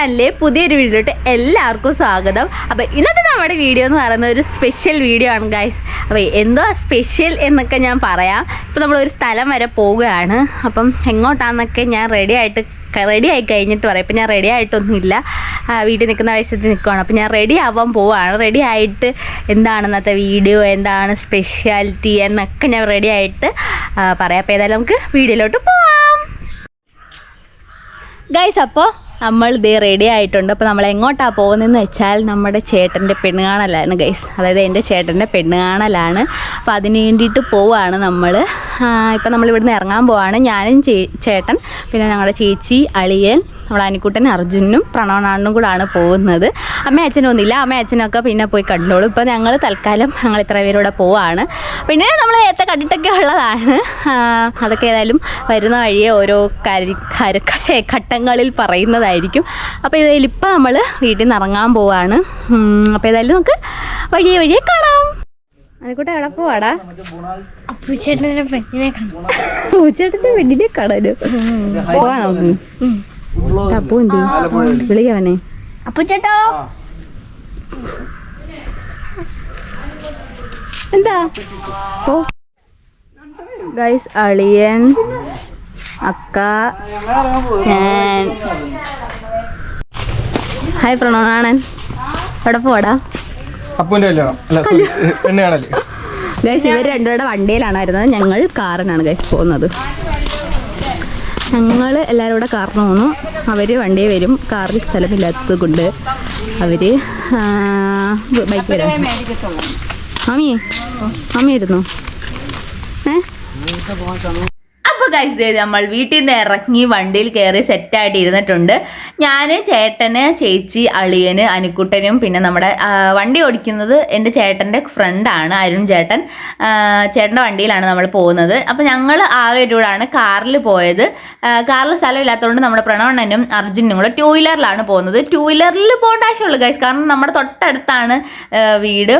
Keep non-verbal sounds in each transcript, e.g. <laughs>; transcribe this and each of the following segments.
ചാനലിലെ പുതിയൊരു വീഡിയോയിലോട്ട് എല്ലാവർക്കും സ്വാഗതം. അപ്പോൾ ഇന്നത്തെ നമ്മുടെ വീഡിയോ എന്ന് പറയുന്നത് ഒരു സ്പെഷ്യൽ വീഡിയോ ആണ് ഗൈസ് അപ്പോൾ എന്തോ സ്പെഷ്യൽ എന്നൊക്കെ ഞാൻ പറയാം. ഇപ്പോൾ നമ്മളൊരു സ്ഥലം വരെ പോവുകയാണ്. അപ്പം എങ്ങോട്ടാണെന്നൊക്കെ ഞാൻ റെഡി ആയിട്ട് റെഡി ആയി കഴിഞ്ഞിട്ട് പറയാം. ഇപ്പം ഞാൻ റെഡി ആയിട്ടൊന്നുമില്ല. വീട്ടിൽ നിൽക്കുന്ന വയസ്സത്തിൽ നിൽക്കുകയാണ് അപ്പം ഞാൻ റെഡി ആവാൻ പോവാണ് റെഡി ആയിട്ട് എന്താണ് ഇന്നത്തെ വീഡിയോ എന്താണ് സ്പെഷ്യാലിറ്റി എന്നൊക്കെ ഞാൻ റെഡി ആയിട്ട് പറയാം. അപ്പോൾ ഏതായാലും നമുക്ക് വീഡിയോയിലോട്ട് പോവാം. ഗൈസ് അപ്പോൾ നമ്മൾ ഇത് റെഡി ആയിട്ടുണ്ട്. അപ്പോൾ നമ്മൾ എങ്ങോട്ടാണ് പോകുന്നതെന്ന് വെച്ചാൽ നമ്മുടെ ചേട്ടന്റെ പെണ്ണ് കാണലാണ് ഗൈസ് അതായത് എന്റെ ചേട്ടന്റെ പെണ്ണ് കാണലാണ് അപ്പോൾ അതിന് വേണ്ടിയിട്ട് പോവുകയാണ് നമ്മൾ ഇപ്പം നമ്മൾ ഇവിടുന്ന് ഇറങ്ങാൻ പോവാണ്. ഞാനും ചേട്ടൻ പിന്നെ ഞങ്ങളുടെ ചേച്ചി അളിയൻ നമ്മുടെ അനിക്കുട്ടൻ അർജുനും പ്രണവനാണനും കൂടാണ് പോകുന്നത്. അമ്മ അച്ഛനും ഒന്നുമില്ല. അമ്മ അച്ഛനൊക്കെ പിന്നെ പോയി കണ്ടോളൂ. ഇപ്പോൾ ഞങ്ങൾ തൽക്കാലം ഞങ്ങൾ ഇത്ര പേരൂടെ പോവാണ്. പിന്നെ നമ്മൾ നേരത്തെ കണ്ടിട്ടൊക്കെ ഉള്ളതാണ്. അതൊക്കെ ഏതായാലും വരുന്ന വഴിയെ ഓരോ കരി കര ശ്ശേ, ഘട്ടങ്ങളിൽ പറയുന്നതായിരിക്കും. അപ്പോൾ ഏതായാലും ഇപ്പം നമ്മൾ വീട്ടിൽ നിന്ന് ഇറങ്ങാൻ പോവാണ്. അപ്പോൾ ഏതായാലും നമുക്ക് വഴിയെ വഴിയെ കാണാം. അതിക്കൂട്ടെ എവിടെ പോവാടാ. പൂച്ചേട്ടന്റെ പെണ്ണിനെ കണ്ടു പൂച്ചേട്ടന്റെ പെണ്ണിനെ കാണാനും പോവാ നമുക്ക്. അപ്പൂ എന്ത്? വിളിക്കവനെ അപ്പുച്ചേട്ടോ എന്താ? ഓ ഗൈസ് അളിയൻ അക്ക ഞാൻ പ്രണോ പ്രണോണാണൻ എവിടെ പോടാ അപ്പൂന്റെ കല്യാണം. അല്ല sorry, പെണ്ണ് കാണൽ. ഗൈസ് ഇവർ രണ്ടുപേരുടെ വണ്ടിയിലാണായിരുന്നത്. ഞങ്ങൾ കാറിനാണ് ഗൈസ് പോകുന്നത്. ഞങ്ങൾ എല്ലാവരും കൂടെ കാറിന് പോന്നു അവർ വണ്ടി വരും. കാറിൽ സ്ഥലമില്ലാത്തത് കൊണ്ട് അവർ ബൈക്ക് വരാം. മാമിയേ മാമി വരുന്നു ഏ ഗൈസ് ദേ നമ്മൾ വീട്ടിൽ നിന്ന് ഇറങ്ങി വണ്ടിയിൽ കയറി സെറ്റായിട്ട് ഇരുന്നിട്ടുണ്ട്. ഞാൻ ചേട്ടന് ചേച്ചി അളിയന് അനുക്കുട്ടനും പിന്നെ നമ്മുടെ വണ്ടി ഓടിക്കുന്നത് എന്റെ ചേട്ടന്റെ ഫ്രണ്ടാണ് അരുൺ ചേട്ടൻ. ചേട്ടന്റെ വണ്ടിയിലാണ് നമ്മൾ പോകുന്നത്. അപ്പോൾ ഞങ്ങൾ ആറുപേരോടാണ് കാറിൽ പോയത്. കാറിൽ കാറിൽ സ്ഥലമില്ലാത്തതുകൊണ്ട് നമ്മുടെ പ്രണവണ്ണനും അർജുനും കൂടെ ടൂ വീലറിലാണ് പോകുന്നത്. ടൂ വീലറിൽ പോകേണ്ട ആവശ്യമുള്ളൂ ഗൈസ് കാരണം നമ്മുടെ തൊട്ടടുത്താണ് വീട്.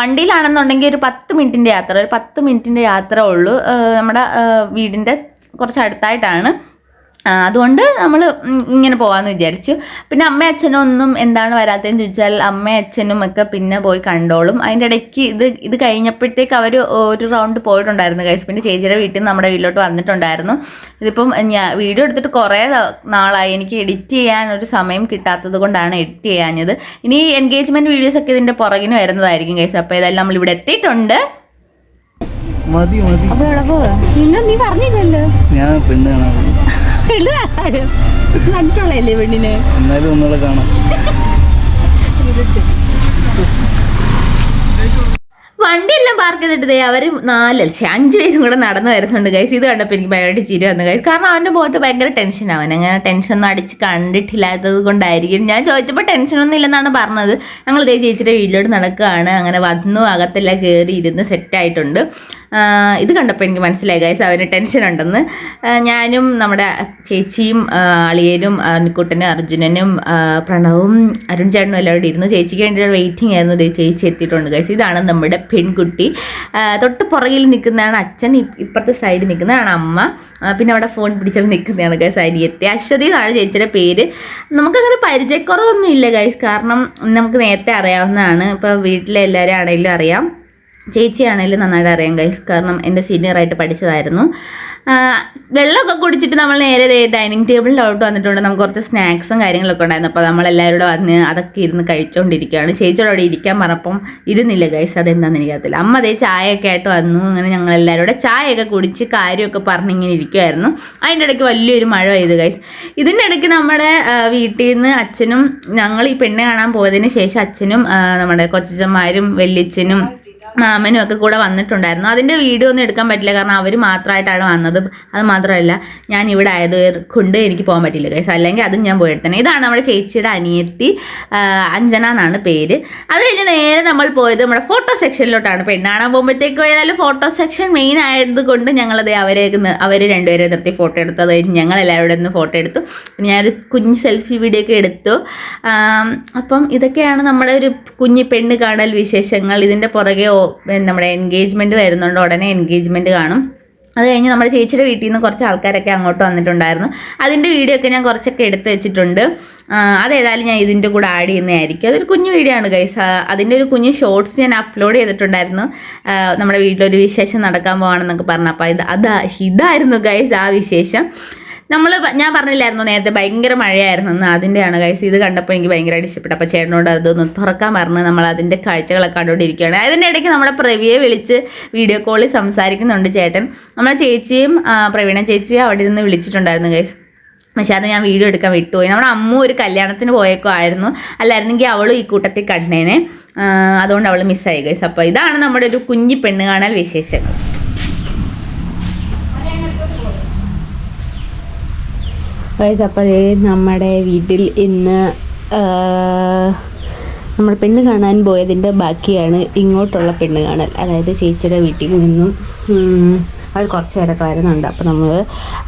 വണ്ടിയിലാണെന്നുണ്ടെങ്കിൽ ഒരു പത്ത് മിനിറ്റിന്റെ യാത്ര ഒരു പത്ത് മിനിറ്റിന്റെ യാത്ര ഉള്ളൂ. നമ്മുടെ വീടിന്റെ കുറച്ച് അടുത്തായിട്ടാണ് അതുകൊണ്ട് നമ്മൾ ഇങ്ങനെ പോകാമെന്ന് വിചാരിച്ചു. പിന്നെ അമ്മ അച്ഛനും ഒന്നും എന്താണ് വരാത്തതെന്ന് ചോദിച്ചാൽ അമ്മ അച്ഛനും ഒക്കെ പിന്നെ പോയി കണ്ടോളും. അതിന്റെ ഇടയ്ക്ക് ഇത് ഇത് കഴിഞ്ഞപ്പോഴത്തേക്ക് അവർ ഒരു റൗണ്ട് പോയിട്ടുണ്ടായിരുന്നു കൈസ് പിന്നെ ചേച്ചിയുടെ വീട്ടിൽ നിന്ന് നമ്മുടെ വീട്ടിലോട്ട് വന്നിട്ടുണ്ടായിരുന്നു. ഇതിപ്പം ഞാൻ വീഡിയോ എടുത്തിട്ട് കുറേ നാളായി. എനിക്ക് എഡിറ്റ് ചെയ്യാൻ ഒരു സമയം കിട്ടാത്തത് കൊണ്ടാണ് എഡിറ്റ് ചെയ്യാഞ്ഞത്. ഇനി എൻഗേജ്മെന്റ് വീഡിയോസ് ഒക്കെ ഇതിന്റെ പുറകിന് വരുന്നതായിരിക്കും കൈസ് അപ്പോൾ ഏതായാലും നമ്മൾ ഇവിടെ എത്തിയിട്ടുണ്ട്. മതി മതി. അപ്പോൾ എവിടെ പോകാം നീ പറഞ്ഞില്ലല്ലോ. ഞാൻ പെണ്ണ് കാണാൻ പോയി. കണ്ടിട്ടുള്ളല്ലേ പെണ്ണിനെ? എന്നാലും ഒന്നുകൂടെ കാണാം. വണ്ടിയെല്ലാം പാർക്ക് ചെയ്തിട്ട് ദേ അവർ നാല് ശ്ശെ, അഞ്ച് പേരും കൂടെ നടന്നു വരുന്നുണ്ട് ഗൈസ് ഇത് കണ്ടപ്പോൾ എനിക്ക് ഭയങ്കര ചിരി വന്നു ഗൈസ് കാരണം അവന്റെ മുഖത്ത് ഭയങ്കര ടെൻഷൻ അവൻ. അങ്ങനെ ടെൻഷനൊന്നും അടിച്ച് കണ്ടിട്ടില്ലാത്തത് കൊണ്ടായിരിക്കും. ഞാൻ ചോദിച്ചപ്പോൾ ടെൻഷനൊന്നും ഇല്ലെന്നാണ് പറഞ്ഞത്. ഞങ്ങൾ ഇതേ ചേച്ചിയുടെ വീട്ടിലോട്ട് നടക്കുകയാണ്. അങ്ങനെ വന്നു അകത്തെല്ലാം കയറി ഇരുന്ന് സെറ്റായിട്ടുണ്ട് ഇത് കണ്ടപ്പോൾ എനിക്ക് മനസ്സിലായി ഗൈസ് അവന് ടെൻഷൻ ഉണ്ടെന്ന്. ഞാനും നമ്മുടെ ചേച്ചിയും അളിയനും അണിക്കുട്ടനും അർജുനനും പ്രണവും അരുൺ ചേട്ടനും എല്ലാവരും ഇരുന്ന് ചേച്ചിക്ക് വേണ്ടിയുള്ള വെയിറ്റിംഗ് ആയിരുന്നു ചേച്ചി എത്തിയിട്ടുണ്ട് ഗൈസ് ഇതാണ് നമ്മുടെ പെൺകുട്ടി. തൊട്ട് പുറകിൽ നിൽക്കുന്നതാണ് അച്ഛൻ ഇപ്പുറത്തെ സൈഡിൽ നിൽക്കുന്നതാണ് അമ്മ. പിന്നെ അവിടെ ഫോൺ പിടിച്ചിട്ട് നിൽക്കുന്നതാണ് ഗൈസ് അനിയത്തി. അശ്വതി എന്നാണ് ചേച്ചിയുടെ പേര്. നമുക്കങ്ങനെ പരിചയക്കുറവൊന്നും ഇല്ല ഗൈസ് കാരണം നമുക്ക് നേരത്തെ അറിയാവുന്നതാണ്. ഇപ്പോൾ വീട്ടിലെ എല്ലാവരും ആണെങ്കിലും അറിയാം. ചേച്ചിയാണെങ്കിലും നന്നായിട്ട് അറിയാം ഗൈസ് കാരണം എന്റെ സീനിയറായിട്ട് പഠിച്ചതായിരുന്നു. വെള്ളമൊക്കെ കുടിച്ചിട്ട് നമ്മൾ നേരെ ഡൈനിങ് ടേബിളിലോട്ട് വന്നിട്ടുണ്ട്. നമുക്ക് കുറച്ച് സ്നാക്സും കാര്യങ്ങളൊക്കെ ഉണ്ടായിരുന്നു. അപ്പോൾ നമ്മളെല്ലാവരും വന്ന് അതൊക്കെ ഇരുന്ന് കഴിച്ചുകൊണ്ടിരിക്കുകയാണ് ചേച്ചിയോട് അവിടെ ഇരിക്കാൻ പറഞ്ഞപ്പം ഇരുന്നില്ല ഗൈസ് അതെന്താണെന്ന് എനിക്കറിയത്തില്ല അമ്മ അതേ ചായയൊക്കെ ആയിട്ട് വന്നു. അങ്ങനെ ഞങ്ങൾ എല്ലാവരും ചായയൊക്കെ കുടിച്ച് കാര്യമൊക്കെ പറഞ്ഞിങ്ങനെ ഇരിക്കുമായിരുന്നു അതിന്റെ ഇടയ്ക്ക് വലിയൊരു മഴ പെയ്തു ഗൈസ് ഇതിന്റെ ഇടയ്ക്ക് നമ്മുടെ വീട്ടിൽ നിന്ന് അച്ഛനും ഞങ്ങൾ ഈ പെണ്ണെ കാണാൻ പോയതിന് ശേഷം അച്ഛനും നമ്മുടെ കൊച്ചച്ചന്മാരും വല്യച്ഛനും മാമനും ഒക്കെ കൂടെ വന്നിട്ടുണ്ടായിരുന്നു. അതിന്റെ വീഡിയോ ഒന്നും എടുക്കാൻ പറ്റില്ല. കാരണം അവർ മാത്രമായിട്ടാണ് വന്നത്. അത് മാത്രമല്ല ഞാൻ ഇവിടെ ആയത് കൊണ്ട് എനിക്ക് പോകാൻ പറ്റില്ല കൈസ് അല്ലെങ്കിൽ അതും ഞാൻ പോയി എടുത്തന്നെ. ഇതാണ് നമ്മുടെ ചേച്ചിയുടെ അനിയത്തി അഞ്ജന എന്നാണ് പേര്. അത് കഴിഞ്ഞ് നേരെ നമ്മൾ പോയത് നമ്മുടെ ഫോട്ടോ സെക്ഷനിലോട്ടാണ് പെണ്ണാണാൻ പോകുമ്പോഴത്തേക്കും ഏതായാലും ഫോട്ടോ സെക്ഷൻ മെയിൻ ആയതുകൊണ്ട് ഞങ്ങളത് അവരെ അവർ രണ്ടുപേരെ നിർത്തി ഫോട്ടോ എടുത്തു. അത് കഴിഞ്ഞ് ഞങ്ങൾ എല്ലാവരും ഒന്ന് ഫോട്ടോ എടുത്തു. പിന്നെ ഞാനൊരു കുഞ്ഞ് സെൽഫി വീഡിയോ ഒക്കെ എടുത്തു. അപ്പം ഇതൊക്കെയാണ് നമ്മുടെ ഒരു കുഞ്ഞ് പെണ്ണ് കാണൽ വിശേഷങ്ങൾ. ഇതിന്റെ പുറകെ നമ്മുടെ എൻഗേജ്മെന്റ് വരുന്നുണ്ട്. ഉടനെ എൻഗേജ്മെന്റ് കാണും. അത് കഴിഞ്ഞ് നമ്മുടെ ചേച്ചിയുടെ വീട്ടിൽ നിന്ന് കുറച്ച് ആൾക്കാരൊക്കെ അങ്ങോട്ട് വന്നിട്ടുണ്ടായിരുന്നു. അതിന്റെ വീഡിയോ ഒക്കെ ഞാൻ കുറച്ചൊക്കെ എടുത്ത് വെച്ചിട്ടുണ്ട്. അതേതായാലും ഞാൻ ഇതിന്റെ കൂടെ ആഡ് ചെയ്യുന്നതായിരിക്കും. അതൊരു കുഞ്ഞു വീഡിയോ ആണ് ഗൈസ് അതിന്റെ ഒരു കുഞ്ഞു ഷോർട്സ് ഞാൻ അപ്ലോഡ് ചെയ്തിട്ടുണ്ടായിരുന്നു. നമ്മുടെ വീട്ടിലൊരു വിശേഷം നടക്കാൻ പോകണമെന്നൊക്കെ പറഞ്ഞു. അപ്പോൾ ഇത് അതാ ഇതായിരുന്നു ഗൈസ് ആ വിശേഷം. നമ്മൾ ഞാൻ പറഞ്ഞില്ലായിരുന്നു നേരത്തെ ഭയങ്കര മഴയായിരുന്നു എന്ന് അതിന്റെയാണ് കൈസ് ഇത് കണ്ടപ്പോൾ എനിക്ക് ഭയങ്കരമായിട്ട് ഇഷ്ടപ്പെട്ടു. അപ്പോൾ ചേട്ടനോട് അതൊന്ന് തുറക്കാൻ പറഞ്ഞ് നമ്മൾ അതിന്റെ കാഴ്ചകളൊക്കെ കണ്ടുകൊണ്ടിരിക്കുകയാണ്. അതിന്റെ ഇടയ്ക്ക് നമ്മുടെ പ്രവിയെ വിളിച്ച് വീഡിയോ കോളിൽ സംസാരിക്കുന്നുണ്ട് ചേട്ടൻ. നമ്മളെ ചേച്ചിയും പ്രവീണ ചേച്ചിയും അവിടെ നിന്ന് വിളിച്ചിട്ടുണ്ടായിരുന്നു കൈസ് പക്ഷേ അത് ഞാൻ വീഡിയോ എടുക്കാൻ വിട്ടുപോയി. നമ്മുടെ അമ്മ ഒരു കല്യാണത്തിന് പോയേക്കോ ആയിരുന്നു. അല്ലായിരുന്നെങ്കിൽ അവളും ഈ കൂട്ടത്തിൽ കണ്ടേനെ. അതുകൊണ്ട് അവൾ മിസ്സായി ഗൈസ് അപ്പോൾ ഇതാണ് നമ്മുടെ ഒരു കുഞ്ഞി പെണ്ണ് കാണാൻ വിശേഷങ്ങൾ. ഗൈസ് അപ്പോഴേ നമ്മുടെ വീട്ടിൽ ഇന്ന് നമ്മൾ പെണ്ണ് കാണാൻ പോയതിന്റെ ബാക്കിയാണ് ഇങ്ങോട്ടുള്ള പെണ്ണ് കാണൽ. അതായത് ചേച്ചിയുടെ വീട്ടിൽ നിന്നും അവർ കുറച്ച് പേരൊക്കെ വരുന്നുണ്ട്. അപ്പോൾ നമ്മൾ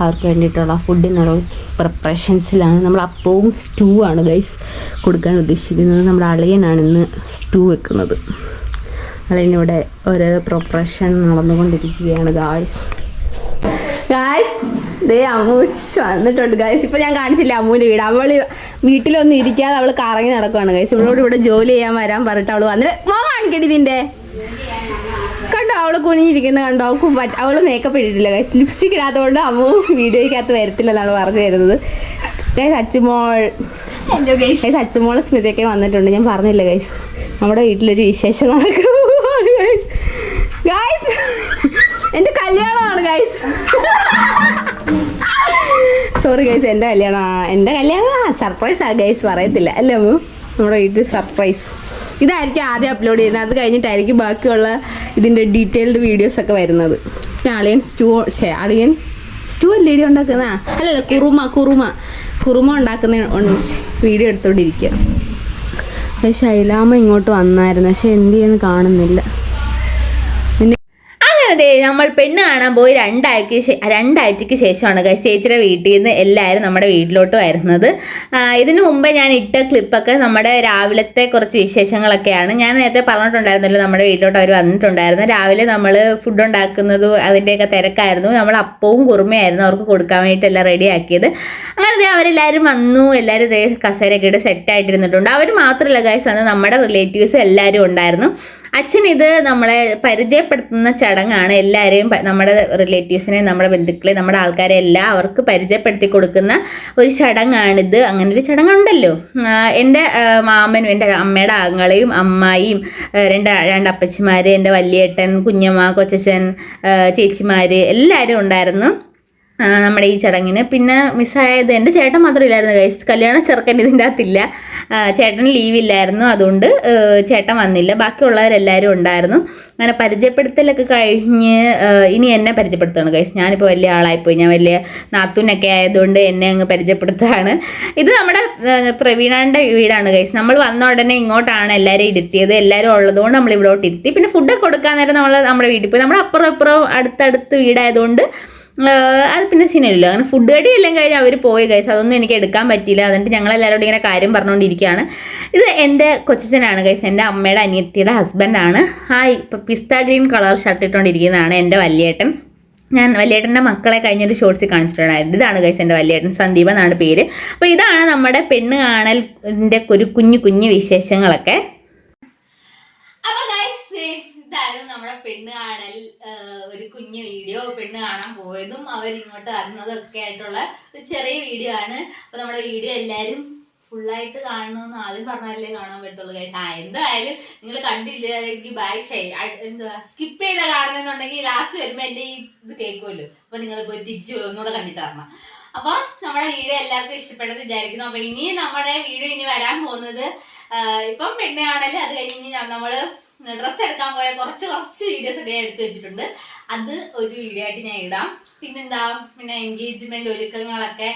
അവർക്ക് വേണ്ടിയിട്ടുള്ള ഫുഡിനുള്ള പ്രിപ്പറേഷൻസിലാണ് നമ്മൾ അപ്പവും സ്റ്റൂ ആണ് ഗൈസ് കൊടുക്കാൻ ഉദ്ദേശിക്കുന്നത്. നമ്മുടെ അളിയനാണ് ഇന്ന് സ്റ്റൂ വെക്കുന്നത്. അളിയനിവിടെ ഓരോ പ്രിപ്പറേഷൻ നടന്നുകൊണ്ടിരിക്കുകയാണ് ഗായ്സ് ഗായ്സ് ദേ അമ്മൂസ് വന്നിട്ടുണ്ട്. ഗായ്സ് ഇപ്പൊ ഞാൻ കാണിച്ചില്ല അമ്മൂന്റെ വീട്. അവൾ വീട്ടിലൊന്നും ഇരിക്കാതെ അവൾ കറങ്ങി നടക്കുവാണ്. ഗൈസ് ഇവളോട് ഇവിടെ ജോലി ചെയ്യാൻ വരാൻ പറഞ്ഞിട്ട് അവൾ വന്നിട്ട് മോ കാണിക്കടി നിന്റെ. കണ്ടോ അവൾ കുനിഞ്ഞിരിക്കുന്ന കണ്ടോ? അവൾക്ക് അവൾ മേക്കപ്പ് ഇട്ടിട്ടില്ല. ഗൈസ് ലിപ്സ്റ്റിക് ഇടാത്തതുകൊണ്ട് അമ്മു വീഡിയോയ്ക്കകത്ത് വരത്തില്ലെന്നാണ് പറഞ്ഞു തരുന്നത്. ഗൈസ് അച്ചുമോൾ ഗൈസ് അച്ചുമോൾ സ്മിതയൊക്കെ വന്നിട്ടുണ്ട്. ഞാൻ പറഞ്ഞില്ല ഗൈസ് നമ്മുടെ വീട്ടിലൊരു വിശേഷം നടക്കും ഗൈസ് ഗൈസ് എന്റെ കല്യാണമാണ് ഗൈസ് സോറി ഗൈസ് എന്റെ കല്യാണം എന്റെ കല്യാണം സർപ്രൈസ് ആ ഗൈസ് പറയത്തില്ല. അല്ലേ അമ്മ? നമ്മുടെ വീട്ടിൽ സർപ്രൈസ് ഇതായിരിക്കും ആദ്യം അപ്ലോഡ് ചെയ്യുന്നത്. അത് കഴിഞ്ഞിട്ടായിരിക്കും ബാക്കിയുള്ള ഇതിന്റെ ഡീറ്റെയിൽഡ് വീഡിയോസ് ഒക്കെ വരുന്നത്. പിന്നെ അളിയൻ സ്റ്റൂ അളിയൻ സ്റ്റൂ അല്ലേടി ഉണ്ടാക്കുന്ന? അല്ലല്ല കുറുമ കുറുമ. കുറുമ ഉണ്ടാക്കുന്ന വീഡിയോ എടുത്തോണ്ടിരിക്കുക ശൈലാമ്മ ഇങ്ങോട്ട് വന്നായിരുന്നു. പക്ഷെ എന്ത് ചെയ്യുന്നു കാണുന്നില്ല. അങ്ങനെ നമ്മൾ പെണ്ണ് കാണാൻ പോയി രണ്ടാഴ്ച രണ്ടാഴ്ചക്ക് ശേഷമാണ് ചേച്ചിയുടെ വീട്ടിൽ നിന്ന് എല്ലാവരും നമ്മുടെ വീട്ടിലോട്ട് വരുന്നത്. ഇതിന് മുമ്പേ ഞാൻ ഇട്ട ക്ലിപ്പൊക്കെ നമ്മുടെ രാവിലത്തെ കുറച്ച് വിശേഷങ്ങളൊക്കെയാണ്. ഞാൻ നേരത്തെ പറഞ്ഞിട്ടുണ്ടായിരുന്നല്ലോ നമ്മുടെ വീട്ടിലോട്ട് അവർ വന്നിട്ടുണ്ടായിരുന്നു. രാവിലെ നമ്മൾ ഫുഡ് ഉണ്ടാക്കുന്നതും അതിന്റെയൊക്കെ തിരക്കായിരുന്നു. നമ്മൾ അപ്പവും കുറുമയായിരുന്നു അവർക്ക് കൊടുക്കാൻ വേണ്ടിയിട്ടെല്ലാം റെഡി ആക്കിയത്. അങ്ങനെ ദേ അവരെല്ലാവരും വന്നു. എല്ലാവരും ഇതേ കസേരയൊക്കെ ഇട്ട് സെറ്റായിട്ടിരുന്നിട്ടുണ്ട് അവർ മാത്രമല്ല ഗൈസ് അന്ന് നമ്മുടെ റിലേറ്റീവ്സ് എല്ലാവരും ഉണ്ടായിരുന്നു. അച്ഛൻ ഇത് നമ്മളെ പരിചയപ്പെടുത്തുന്ന ചടങ്ങാണ്. എല്ലാവരെയും നമ്മുടെ റിലേറ്റീവ്സിനെ നമ്മുടെ ബന്ധുക്കളെ നമ്മുടെ ആൾക്കാരെ എല്ലാം അവർക്ക് പരിചയപ്പെടുത്തി കൊടുക്കുന്ന ഒരു ചടങ്ങാണിത്. അങ്ങനെ ഒരു ചടങ്ങുണ്ടല്ലോ എന്റെ മാമനും എന്റെ അമ്മയുടെ ആങ്ങളെയും അമ്മായിയും രണ്ട് രണ്ട് അപ്പച്ചിമാർ എന്റെ വലിയേട്ടൻ കുഞ്ഞമ്മ കൊച്ചച്ഛൻ ആ, ചേച്ചിമാർ എല്ലാവരും ഉണ്ടായിരുന്നു. നമ്മുടെ ഈ ചടങ്ങിന്. പിന്നെ മിസ്സായത് എന്റെ ചേട്ടൻ മാത്രം ഇല്ലായിരുന്നു ഗൈസ് കല്യാണ ചെറുക്കൻ ഇതിന്റെ അകത്തില്ല. ചേട്ടന് ലീവില്ലായിരുന്നു അതുകൊണ്ട് ചേട്ടൻ വന്നില്ല. ബാക്കിയുള്ളവരെല്ലാവരും ഉണ്ടായിരുന്നു. അങ്ങനെ പരിചയപ്പെടുത്തലൊക്കെ കഴിഞ്ഞ് ഇനി എന്നെ പരിചയപ്പെടുത്തുകയാണ് ഗൈസ് ഞാനിപ്പോൾ വലിയ ആളായിപ്പോയി. ഞാൻ വലിയ നാത്തൂനൊക്കെ ആയതുകൊണ്ട് എന്നെ അങ്ങ് പരിചയപ്പെടുത്തുകയാണ്. ഇത് നമ്മുടെ പ്രവീണാന്റെ വീടാണ് ഗൈസ് നമ്മൾ വന്ന ഉടനെ ഇങ്ങോട്ടാണ് എല്ലാവരും ഇരുത്തിയത്. എല്ലാവരും ഉള്ളതുകൊണ്ട് നമ്മൾ ഇവിടോട്ട് ഇരുത്തി. പിന്നെ ഫുഡൊക്കെ കൊടുക്കാൻ നേരം നമ്മൾ നമ്മുടെ വീട്ടിൽ പോയി. നമ്മുടെ അപ്പുറം അപ്പുറം അടുത്തടുത്ത് വീടായതുകൊണ്ട് അത് പിന്നെ സീനില്ല അങ്ങനെ ഫുഡ് കടി എല്ലാം കഴിഞ്ഞ് അവർ പോയി ഗൈസ് അതൊന്നും എനിക്ക് എടുക്കാൻ പറ്റിയില്ല. അതുകൊണ്ട് ഞങ്ങൾ എല്ലാവരോടും ഇങ്ങനെ കാര്യം പറഞ്ഞുകൊണ്ടിരിക്കുകയാണ് ഇത് എന്റെ കൊച്ചച്ഛനാണ് ഗൈസ് എന്റെ അമ്മയുടെ അനിയത്തിയുടെ ഹസ്ബൻഡാണ് ആ ഇപ്പം പിസ്ത ഗ്രീൻ കളർ ഷർട്ട് ഇട്ടുകൊണ്ടിരിക്കുന്നതാണ് എന്റെ വല്യേട്ടൻ. ഞാൻ വല്യേട്ടന്റെ മക്കളെ കഴിഞ്ഞൊരു ഷോർട്സിൽ കാണിച്ചിട്ടുണ്ടായിരുന്നു. ഇതാണ് ഗൈസ് എന്റെ വലിയേട്ടൻ. സന്ദീപ് എന്നാണ് പേര്. അപ്പോൾ ഇതാണ് നമ്മുടെ പെണ്ണ് കാണലിന്റെ ഒരു കുഞ്ഞു കുഞ്ഞു വിശേഷങ്ങളൊക്കെ. ഇതായിരുന്നു നമ്മുടെ പെണ്ണ് കാണൽ ഒരു കുഞ്ഞു വീഡിയോ പെണ്ണ് കാണാൻ പോയതും അവരിങ്ങോട്ട് ഒക്കെ ആയിട്ടുള്ള ഒരു ചെറിയ വീഡിയോ ആണ്. അപ്പൊ നമ്മുടെ വീഡിയോ എല്ലാരും ഫുള്ളായിട്ട് കാണണമെന്ന് ആദ്യം പറഞ്ഞാലേ കാണാൻ പറ്റുള്ളൂ ഗൈസ് ആ എന്തായാലും നിങ്ങൾ കണ്ടില്ലെങ്കിൽ ബാക്ക് എന്താ സ്കിപ്പ് ചെയ്ത കാണുന്നുണ്ടെങ്കിൽ ലാസ്റ്റ് വരുമ്പോ എന്റെ ഈ ഇത് കേൾക്കുമല്ലോ അപ്പൊ നിങ്ങൾ പോയി തിരിച്ചു ഒന്നുകൂടെ കണ്ടിട്ട് വരണം. അപ്പൊ നമ്മുടെ വീഡിയോ എല്ലാവർക്കും ഇഷ്ടപ്പെട്ടെന്ന് വിചാരിക്കുന്നു. അപ്പൊ ഇനി നമ്മുടെ വീഡിയോ ഇനി വരാൻ പോകുന്നത് ഇപ്പം പെണ്ണ് കാണൽ അത് കഴിഞ്ഞ് നമ്മൾ ഡ്രസ്സ് എടുക്കാൻ പോയ കുറച്ച് കുറച്ച് വീഡിയോസ് ഒക്കെ ഞാൻ എടുത്തു വെച്ചിട്ടുണ്ട്. അത് ഒരു വീഡിയോ ആയിട്ട് ഞാൻ ഇടാം. പിന്നെന്താ? പിന്നെ എൻഗേജ്മെന്റ് ഒരുക്കങ്ങളൊക്കെ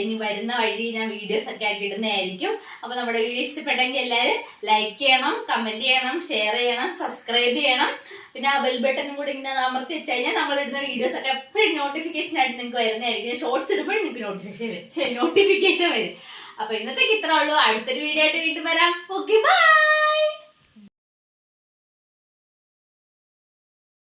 ഇനി വരുന്ന വഴി ഞാൻ വീഡിയോസ് ഒക്കെ ആയിട്ട് ഇടുന്നതായിരിക്കും. അപ്പൊ നമ്മുടെ വീഡിയോ ഇഷ്ടപ്പെട്ടെങ്കിൽ എല്ലാവരും ലൈക്ക് ചെയ്യണം കമന്റ് ചെയ്യണം ഷെയർ ചെയ്യണം സബ്സ്ക്രൈബ് ചെയ്യണം. പിന്നെ ആ ബെൽ ബട്ടണും കൂടി ഇങ്ങനെ അമർത്തി വെച്ച് കഴിഞ്ഞാൽ നമ്മൾ ഇടുന്ന വീഡിയോസ് ഒക്കെ എപ്പോഴും നോട്ടിഫിക്കേഷൻ ആയിട്ട് നിങ്ങൾക്ക് വരുന്നതായിരിക്കും. ഷോർട്സ് ഇടുമ്പോഴും നിങ്ങൾക്ക് നോട്ടിഫിക്കേഷൻ വരും. <laughs> നോട്ടിഫിക്കേഷൻ വരും. അപ്പൊ ഇന്നത്തേക്ക് ഇത്ര ഉള്ളൂ. അടുത്തൊരു വീഡിയോ ആയിട്ട് വീണ്ടും വരാം. Okay bye